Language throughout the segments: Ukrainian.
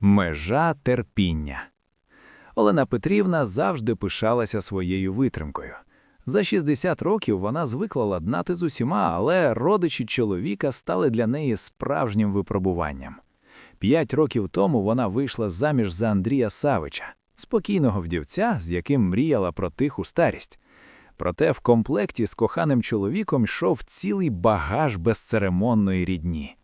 Межа терпіння. Олена Петрівна завжди пишалася своєю витримкою. За 60 років вона звикла ладнати з усіма, але родичі чоловіка стали для неї справжнім випробуванням. П'ять років тому вона вийшла заміж за Андрія Савича, спокійного вдівця, з яким мріяла про тиху старість. Проте в комплекті з коханим чоловіком йшов цілий багаж безцеремонної рідні.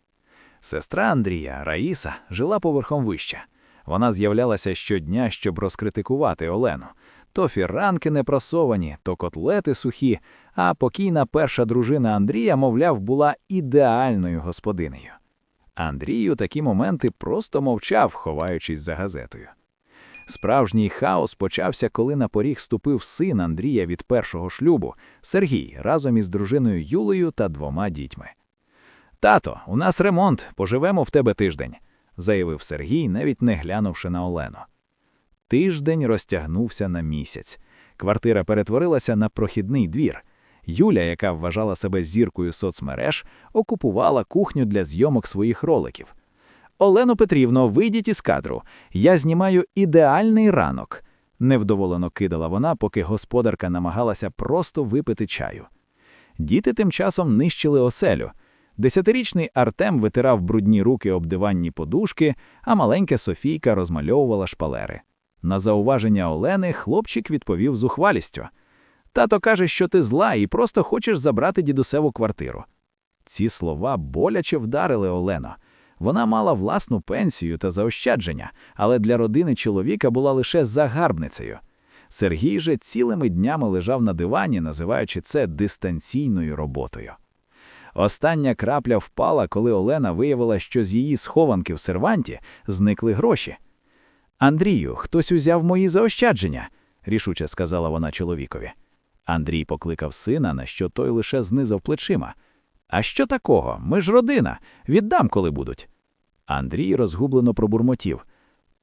Сестра Андрія, Раїса, жила поверхом вище. Вона з'являлася щодня, щоб розкритикувати Олену. То фіранки не просовані, то котлети сухі, а покійна перша дружина Андрія, мовляв, була ідеальною господинею. Андрію такі моменти просто мовчав, ховаючись за газетою. Справжній хаос почався, коли на поріг ступив син Андрія від першого шлюбу Сергій разом із дружиною Юлею та двома дітьми. Тато, у нас ремонт, поживемо в тебе тиждень, заявив Сергій, навіть не глянувши на Олену. Тиждень розтягнувся на місяць. Квартира перетворилася на прохідний двір. Юля, яка вважала себе зіркою соцмереж, окупувала кухню для зйомок своїх роликів. Олено Петрівно, вийдіть із кадру. Я знімаю ідеальний ранок, невдоволено кидала вона, поки господарка намагалася просто випити чаю. Діти тим часом нищили оселю. Десятирічний Артем витирав брудні руки об диванні подушки, а маленька Софійка розмальовувала шпалери. На зауваження Олени хлопчик відповів зухвалістю. Тато каже, що ти зла і просто хочеш забрати дідусеву квартиру. Ці слова боляче вдарили Олену. Вона мала власну пенсію та заощадження, але для родини чоловіка була лише загарбницею. Сергій же цілими днями лежав на дивані, називаючи це дистанційною роботою. Остання крапля впала, коли Олена виявила, що з її схованки в серванті зникли гроші. Андрію, хтось узяв мої заощадження, рішуче сказала вона чоловікові. Андрій покликав сина, на що той лише знизав плечима. А що такого? Ми ж родина. Віддам, коли будуть. Андрій розгублено пробурмотів.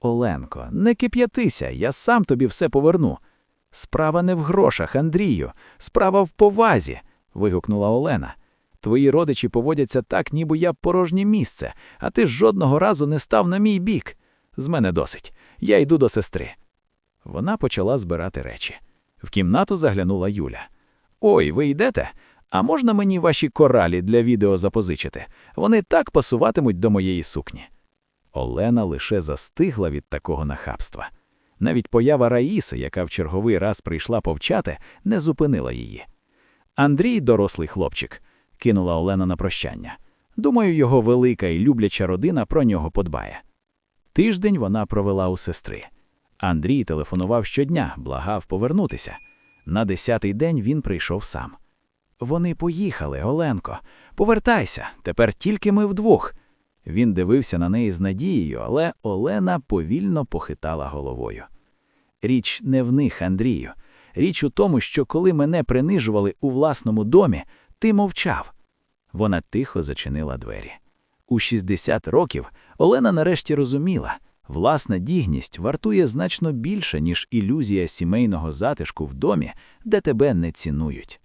Оленко, не кип'ятися, я сам тобі все поверну. Справа не в грошах, Андрію, справа в повазі. вигукнула Олена. Твої родичі поводяться так, ніби я порожнє місце, а ти жодного разу не став на мій бік. З мене досить. Я йду до сестри. Вона почала збирати речі. В кімнату заглянула Юля. Ой, ви йдете? А можна мені ваші коралі для відео запозичити? Вони так пасуватимуть до моєї сукні. Олена лише застигла від такого нахабства. Навіть поява Раїси, яка в черговий раз прийшла повчати, не зупинила її. Андрій, дорослий хлопчик, кинула Олена на прощання. Думаю, його велика і любляча родина про нього подбає. Тиждень вона провела у сестри. Андрій телефонував щодня, благав повернутися. На десятий день він прийшов сам. Вони поїхали, Оленко. Повертайся, тепер тільки ми вдвох. Він дивився на неї з надією, але Олена повільно похитала головою. Річ не в них, Андрію. Річ у тому, що коли мене принижували у власному домі, ти мовчав. Вона тихо зачинила двері. У 60 років Олена нарешті розуміла, власна дігність вартує значно більше, ніж ілюзія сімейного затишку в домі, де тебе не цінують.